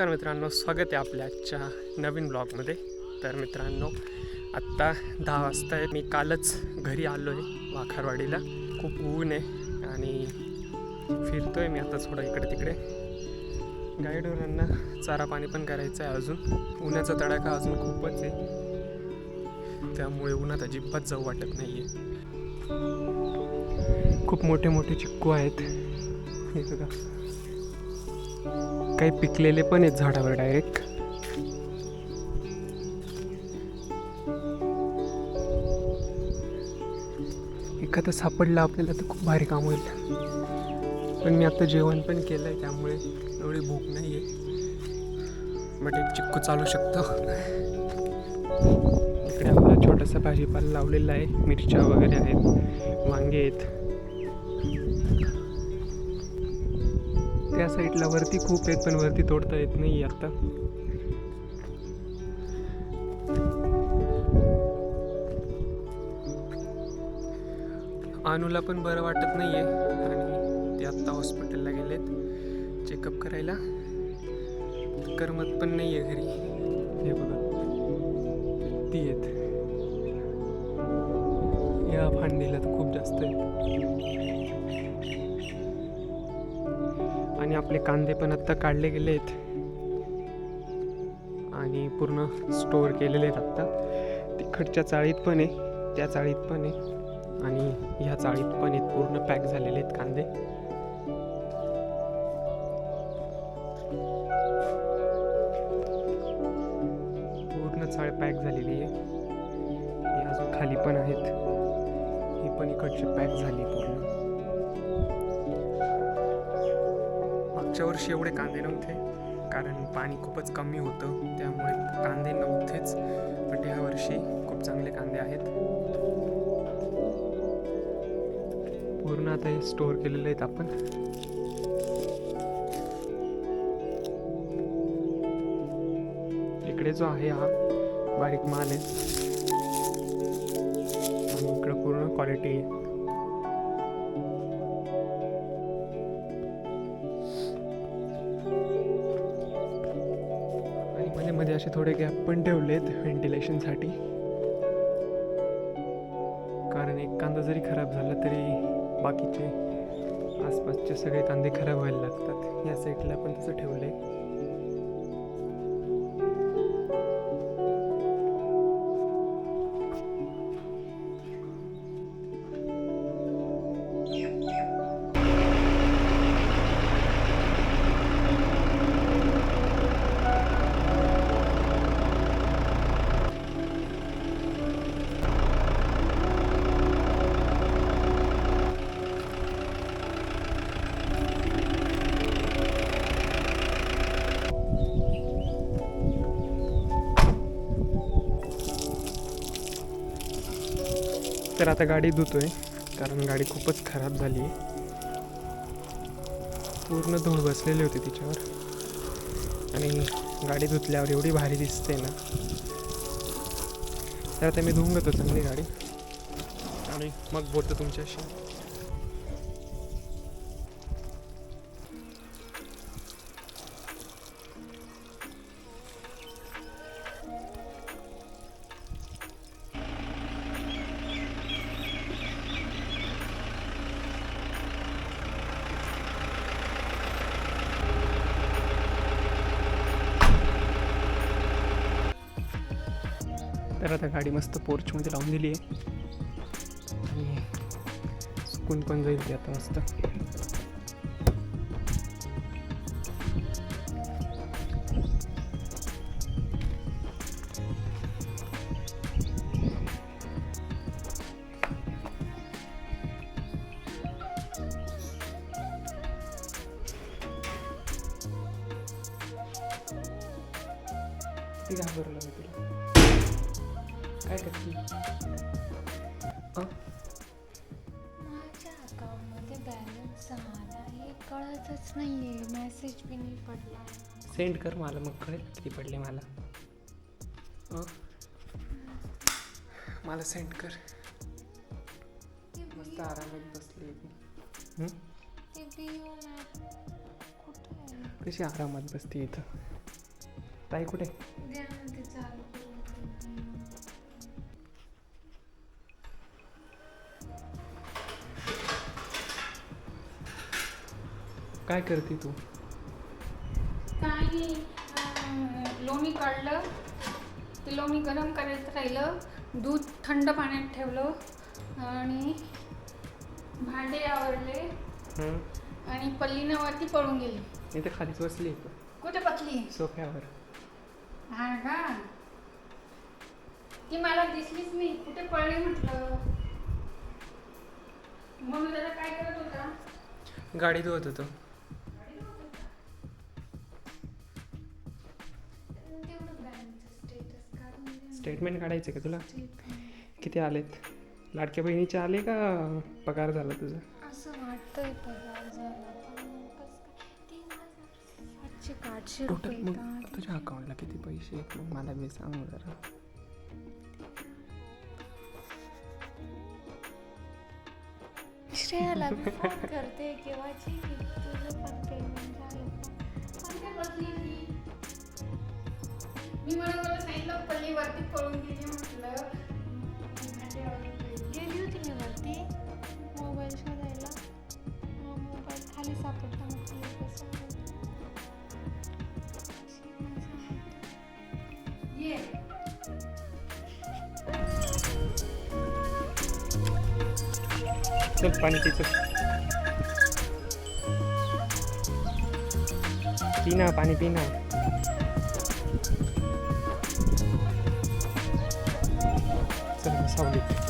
नमस्कार मित्रांनो स्वागत आहे आपल्या आजच्या नवीन ब्लॉगमध्ये. तर मित्रांनो आत्ता दहा वाजता आहे. मी कालच घरी आलो आहे वाखारवाडीला. खूप ऊन आहे आणि फिरतो आहे मी आता थोडं इकडे तिकडे गाईडवरांना चारा पाणी पण करायचं आहे अजून. उन्हाचा तडाखा अजून खूपच आहे. त्यामुळे उन्हात अजिबात जाऊ वाटत नाही आहे खूप मोठे मोठे चिक्कू आहेत. हे बघा. काही पिकलेले पण आहेत झाडावर डायरेक्ट एखादं सापडलं आपल्याला तर खूप भारी काम होईल. पण मी आता जेवण पण केलं आहे त्यामुळे एवढी भूक नाही आहे बट एक चिक्कू चालू शकतो. इकडे आपला छोटासा भाजीपाला लावलेला आहे मिरच्या वगैरे आहेत वांगे आहेत. त्या साईडला वरती खूप आहेत पण वरती तोडता येत नाही आता. अनुला पण बरं वाटत नाही आहे आणि ते आत्ता हॉस्पिटलला गेलेत. चेकअप करायला. करमत पण नाही आहे घरी. हे बघा. ती आहेत. या भांडीला तर खूप जास्त आहेत. आणि आपले कांदे पण आत्ता काढले गेले आहेत आणि पूर्ण स्टोअर केलेले आहेत आत्ता. तिकडच्या चाळीत पण आहे त्या चाळीत पण आहे. आणि ह्या चाळीत पण आहेत पूर्ण पॅक झालेले आहेत कांदे. पूर्ण चाळ पॅक झालेली आहे. हे अजून खाली पण आहेत. ही पण इकडची पॅक झाली पूर्ण. मागच्या वर्षी एवढे कांदे नव्हते. कारण पाणी खूपच कमी होतं. त्यामुळे कांदे नव्हतेच. पण ह्या वर्षी खूप चांगले कांदे आहेत. पूर्ण आता हे स्टोअर केलेले आहेत आपण. इकडे जो आहे हा बारीक माल आहे. आणि इकडे पूर्ण क्वालिटी आहे. मध्ये असे थोडे गॅप पण ठेवलेत व्हेंटिलेशनसाठी कारण एक कांदा जरी खराब झाला तरी बाकीचे आसपासचे सगळे कांदे खराब व्हायला लागतात. या साईडला पण तसं ठेवलं आहे तर आता गाडी धुतोय कारण गाडी खूपच खराब झाली. आहे पूर्ण धूळ बसलेली होती तिच्यावर. आणि गाडी धुतल्यावर एवढी भारी दिसते ना. तर आता मी धुवून घेतो चांगली गाडी. आणि मग बोलतो तुमच्याशी. तर आता गाडी मस्त पोर्चमध्ये लावून दिली आहे. आणि सुकून पण जाईल ती आता मस्त. ती घाबरलं मी तुला काय करते माझ्या अकाउंटमध्ये बॅलन्स आला हे कळतच नाहीये. मेसेज बी नाही पडला. सेंड कर मला मग कळेल? किती पडले मला. अं? मला सेंड कर. ते मस्त आरामात बसली हं? ते बिओ मॅप कुठे आहे? कशी आरामात बसते इथं? ताई कुठे? काय करते तू? काही लोणी काढलं. ते लोणी गरम करायचं राहिलं. दूध थंड पाण्यात ठेवलं. आणि भांडे आवडले हं? आणि पल्लीनं वरती पळून गेली. खालीच बसली. तू कुठे बसली? सोफ्यावर. हा का? ती मला दिसलीच नाही. कुठे पळली म्हटलं? मग दादा काय करत होता? गाडी धुवत होतो. स्टेटमेंट काढायचं का तुला. किती आलेत? लाडक्या बहिणीचे आले का पगार झाला तुझा? असं वाटतंय पगार झाला आठशे टोटल मग. तुझ्या अकाउंटला किती पैसे आहेत? मग मला बी सांग जरा. श्रेयाला मी फोन करते केव्हाची? तुझं पण पेमेंट झालं? मी म्हणत होतं सांगितलं पल्ली वरती पळून गेली म्हटलं. गेली होती मी वरती. मोबाईल शोधायला. मग मोबाईल खाली सापडला म्हटलं कसं ये. चल पाणी पिचं पिना पाणी पिना चल सावलीत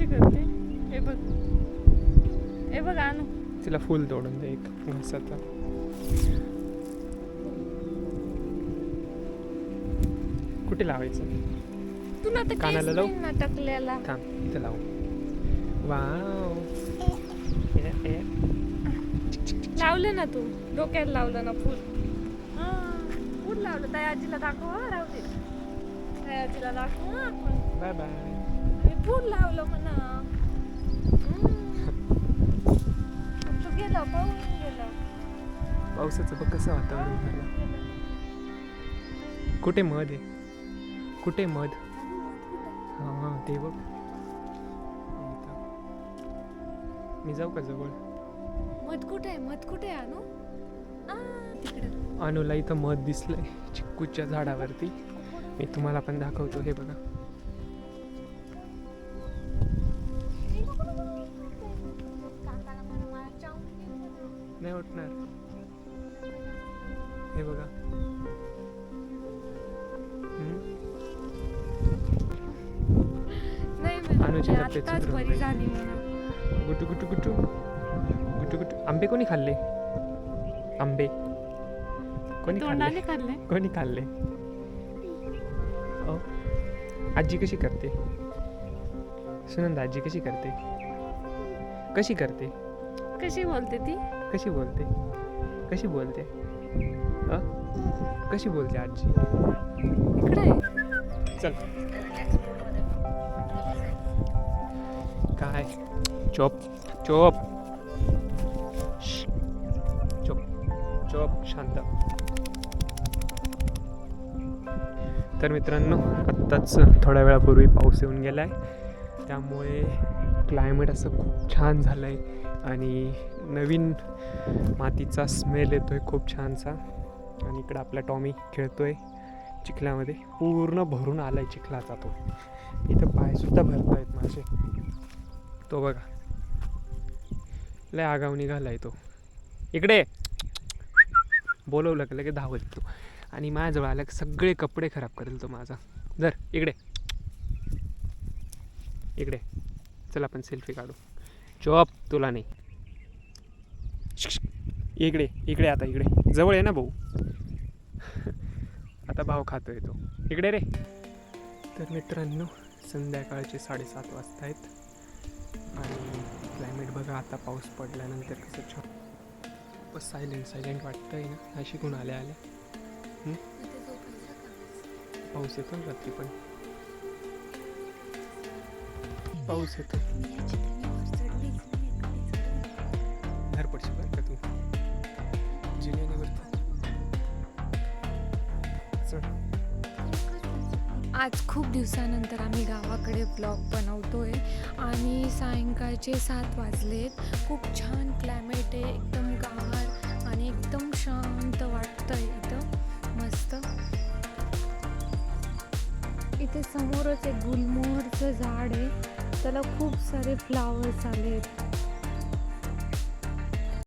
कशी करते? हे बघ. हे बघ आणू. तिला फुल तोडून दे एक घासाचा कुठे लावायचं? तुला तर कानाला लावू? नाही ना टकल्याला थांब इथे लावू. वाव. ए, ए. लावलं ना तू. डोक्यात लावलं ना फुल. फुल लावलं. त्या आजीला दाखव हा, राहू दे. त्या आजीला दाखव हा. आपण बाय बाय. फुल लावलं म्हणा. तू गेला पाहून गेला. पावसाचं बघ कसं वातावरण झालं. कुठे मध आहे? कुठे मध? हा हा ते बघ. इथं. मी जाऊ का जवळ? मध कुठे आहे? मध कुठे आहे अनु? आ, तिकडं. अनुला इथं मध दिसलंय चिक्कूच्या झाडावरती. मी तुम्हाला पण दाखवतो हे बघा. कोणाची तब्येत सुधरून बरी. झाली म्हणून गुटू गुटू गुटू. गुटू गुटू. आंबे कोणी खाल्ले? आंबे. कोणी खाल्ले? तोंडाने खाल्ले? कोणी खाल्ले? अहो, आजी कशी करते? सुनंदा आजी कशी करते? कशी करते? कशी बोलते ती? कशी बोलते? कशी बोलते? अ? कशी बोलते आजी? इकडे. चल. काय चोप चोप चोप चोप शांत तर मित्रांनो आत्ताच थोड्या वेळापूर्वी पाऊस येऊन गेला आहे त्यामुळे क्लायमेट असं खूप छान झालं आहे आणि नवीन मातीचा स्मेल येतो आहे खूप छानसा. आणि इकडं आपला टॉमी खेळतो आहे चिखल्यामध्ये पूर्ण भरून आलाय चिखलाचा तो. इथं पायसुद्धा भरत आहेत माझे. तो बघा. लय आगाव निघालाय तो. इकडे. बोलवलं की लगेच धावत तो. आणि माझ्याजवळ आला की सगळे कपडे खराब करेल तो माझा. जर इकडे. इकडे. चल आपण सेल्फी काढू. चॉप तुला नाही. इकडे इकडे आता इकडे. जवळ आहे ना भाऊ. आता भाव खातोय तो. इकडे रे. तर मित्रांनो संध्याकाळचे साडेसात वाजता आहेत आणि क्लायमेट बघा आता पाऊस पडल्यानंतर कसं छान बस सायलेंट सायलेंट आहे ना. शिकून आल्या आल्या पाऊस येतो ना रात्री पण. पाऊस येतो. आज खूप दिवसानंतर आम्ही गावाकडे ब्लॉग आहे आणि सायंकाळचे सात वाजलेत. खूप छान क्लायमेट आहे. एकदम गार आणि एकदम शांत वाटतंय इथं. मस्त. इथे समोरच एक गुलमोहरचं झाड आहे. त्याला खूप सारे फ्लावर्स आहेत